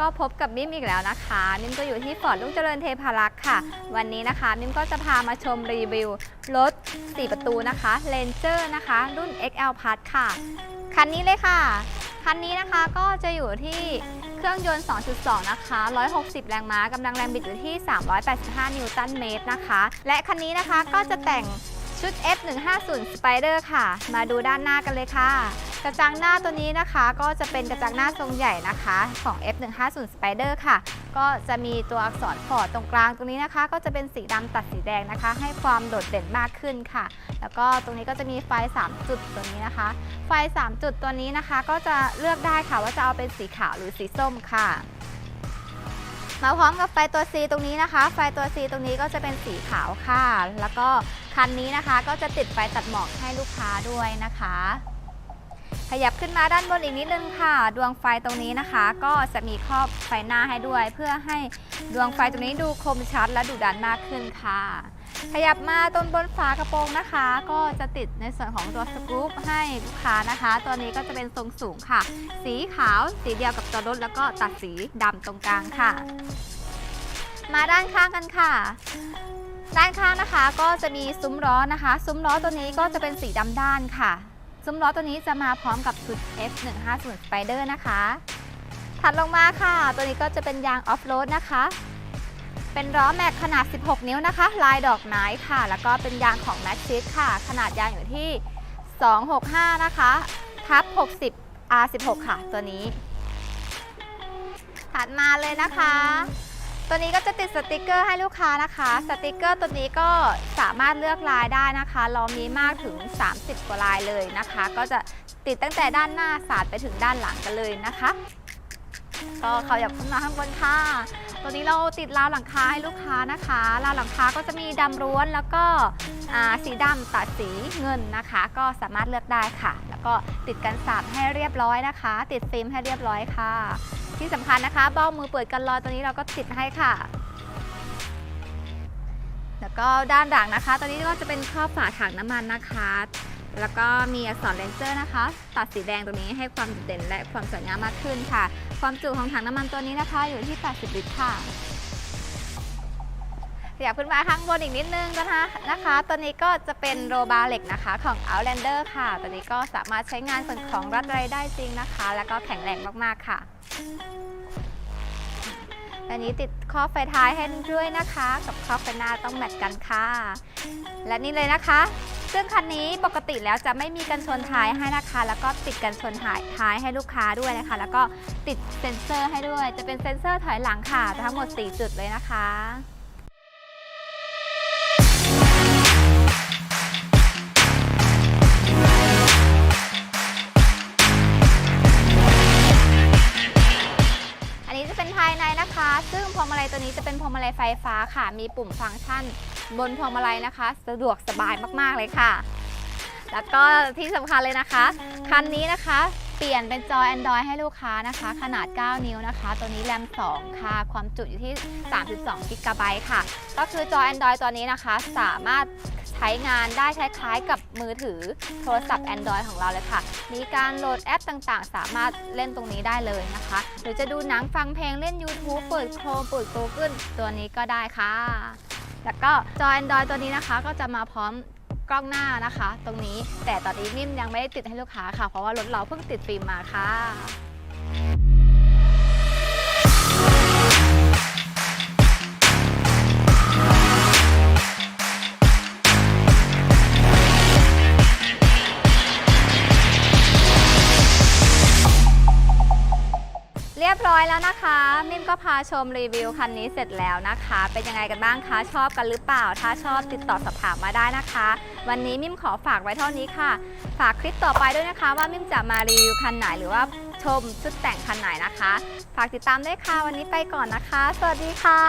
ก็พบกับมิมอีกแล้วนะคะ มิมก็อยู่ที่ฟอร์ดลุงเจริญเทพารักษ์ค่ะ วันนี้นะคะ มิมก็จะพามาชมรีวิวรถ 4 ประตูนะคะ Ranger นะคะ รุ่น XL Plus ค่ะ คันนี้เลยค่ะ คันนี้นะคะก็จะอยู่ที่เครื่องยนต์ 2.2 นะคะ 160 แรงม้ากำลังแรงบิดอยู่ที่ 385 นิวตันเมตรนะคะ และคันนี้นะคะก็จะแต่งชุด F150 Spider ค่ะ มาดูด้านหน้ากันเลยค่ะ กระจังหน้าตัวนี้นะคะ ก็จะเป็นกระจังหน้าทรงใหญ่นะคะ ของ F150 Spider ค่ะ ก็จะมีตัวอักษรพอร์ตตรงกลางตรงนี้นะคะ ก็จะเป็นสีดำตัดสีแดงนะคะ ให้ความโดดเด่นมากขึ้นค่ะ แล้วก็ตรงนี้ก็จะมีไฟ 3 จุดตัวนี้นะคะ ไฟ 3 จุดตัวนี้นะคะ ก็จะเลือกได้ค่ะว่าจะเอาเป็นสีขาวหรือสีส้มค่ะมาพร้อมกับไฟตัว C ตรงนี้นะคะ ไฟตัว C ตรงนี้ก็จะเป็นสีขาวค่ะ แล้วก็คันนี้นะคะก็จะติดไฟตัดหมอกให้ลูกค้าด้วยนะคะ ขยับขึ้นมาด้านบนอีกนิดนึงค่ะ ดวงไฟตรงนี้นะคะ ก็จะมีครอบไฟหน้าให้ด้วย เพื่อให้ดวงไฟตรงนี้ดูคมชัดและดุดันมากขึ้นค่ะ ขยับมาตรงบนฝากระโปรงนะคะ ก็จะติดในส่วนของตัวสกรูปให้ลูกค้านะคะ ตัวนี้ก็จะเป็นทรงสูงค่ะ สีขาวสีเดียวกับตัวรถแล้วก็ตัดสีดำตรงกลางค่ะ มาด้านข้างกันค่ะด้านข้างนะคะก็จะมีซุ้มล้อนะคะ ซุ้มล้อตัวนี้ก็จะเป็นสีดำด้านค่ะ ซุ้มล้อตัวนี้จะมาพร้อมกับชุด F150 Spider นะคะ ถัดลงมาค่ะ ตัวนี้ก็จะเป็นยางออฟโรดนะคะ เป็นล้อแม็กขนาด 16 นิ้วนะคะ ลายดอกไม้ค่ะ แล้วก็เป็นยางของ m a x ิ s ค่ะ ขนาดยางอยู่ที่ 265 นะคะทับ60 R16 ค่ะ ตัวนี้ ถัดมาเลยนะคะ ตัวนี้ก็จะติดสติกเกอร์ให้ลูกค้านะคะ สติกเกอร์ตัวนี้ก็สามารถเลือกลายได้นะคะเรามีมากถึง 30 กว่าลายเลยนะคะ ก็จะติดตั้งแต่ด้านหน้าสาดไปถึงด้านหลังกันเลยนะคะ ก็เขาอยากขึ้นมาข้างบนค่ะ ตัวนี้เราติดราวหลังคาให้ลูกค้านะคะราวหลังคาก็จะมีดำล้วนแล้วก็สีดำตัดสีเงินนะคะ ก็สามารถเลือกได้ค่ะ แล้วก็ติดกันสาดให้เรียบร้อยนะคะ ติดฟิล์มให้เรียบร้อยค่ะ ที่สำคัญนะคะเบ้ามือเปิดกันรอยตัวนี้เราก็ติดให้ค่ะ แล้วก็ด้านหลังนะคะ ตัวนี้ก็จะเป็นครอบฝาถังน้ำมันนะคะแล้วก็มีอักษรเลนเจอร์นะคะ ตัดสีแดงตรงนี้ให้ความเด่นและความสวยงามมากขึ้นค่ะ ความจุของถังน้ำมันตัวนี้นะคะอยู่ที่ 80 ลิตรค่ะขยับขึ้นมาข้างบนอีกนิดนึงนะคะนะคะ ตัวนี้ก็จะเป็นโรบาเหล็กนะคะของ Outlander ค่ะ ตัวนี้ก็สามารถใช้งานส่วนของรัดไรได้จริงนะคะ แล้วก็แข็งแรงมากๆค่ะอันนี้ติดครอบไฟท้ายให้ด้วยนะคะ กับครอบไฟหน้าต้องแมทกันค่ะ และนี่เลยนะคะ ซึ่งคันนี้ปกติแล้วจะไม่มีกันชนท้ายให้นะคะ แล้วก็ติดกันชนท้ายท้ายให้ลูกค้าด้วยนะคะ แล้วก็ติดเซ็นเซอร์ให้ด้วย จะเป็นเซ็นเซอร์ถอยหลังค่ะทั้งหมด 4 จุดเลยนะคะอันนี้จะเป็นภายในนะคะ ซึ่งพวงมาลัยตัวนี้จะเป็นพวงมาลัยไฟฟ้าค่ะ มีปุ่มฟังก์ชัน บนพวงมาลัยนะคะ สะดวกสบายมากๆเลยค่ะ แล้วก็ที่สำคัญเลยนะคะ คันนี้นะคะ เปลี่ยนเป็นจอ Android ให้ลูกค้านะคะ ขนาด 9 นิ้วนะคะ ตัวนี้แรม 2 ค่ะ ความจุอยู่ที่ 32กิกะไบต์ค่ะ ก็คือจอ Android ตัวนี้นะคะ สามารถใช้งานได้คล้ายๆกับมือถือโทรศัพท์ Android ของเราเลยค่ะ มีการโหลดแอปต่างๆ สามารถเล่นตรงนี้ได้เลยนะคะ หรือจะดูหนังฟังเพลงเล่น YouTube เปิดโครมเปิด Google ตัวนี้ก็ได้ค่ะ แล้วก็จอ Android ตัวนี้นะคะก็จะมาพร้อมกล้องหน้านะคะ ตรงนี้แต่ตอนนี้นิ่มยังไม่ได้ติดให้ลูกค้าค่ะ เพราะว่ารถเราเพิ่งติดฟิล์มมาค่ะ รียบร้อยแล้วนะคะ มิมก็พาชมรีวิวคันนี้เสร็จแล้วนะคะ เป็นยังไงกันบ้างคะชอบกันหรือเปล่า ถ้าชอบติดต่อสอบถามมาได้นะคะ วันนี้มิมขอฝากไว้เท่านี้ค่ะ ฝากคลิปต่อไปด้วยนะคะ ว่ามิมจะมารีวิวคันไหนหรือว่าชมชุดแต่งคันไหนนะคะ ฝากติดตามด้วยค่ะวันนี้ไปก่อนนะคะ สวัสดีค่ะ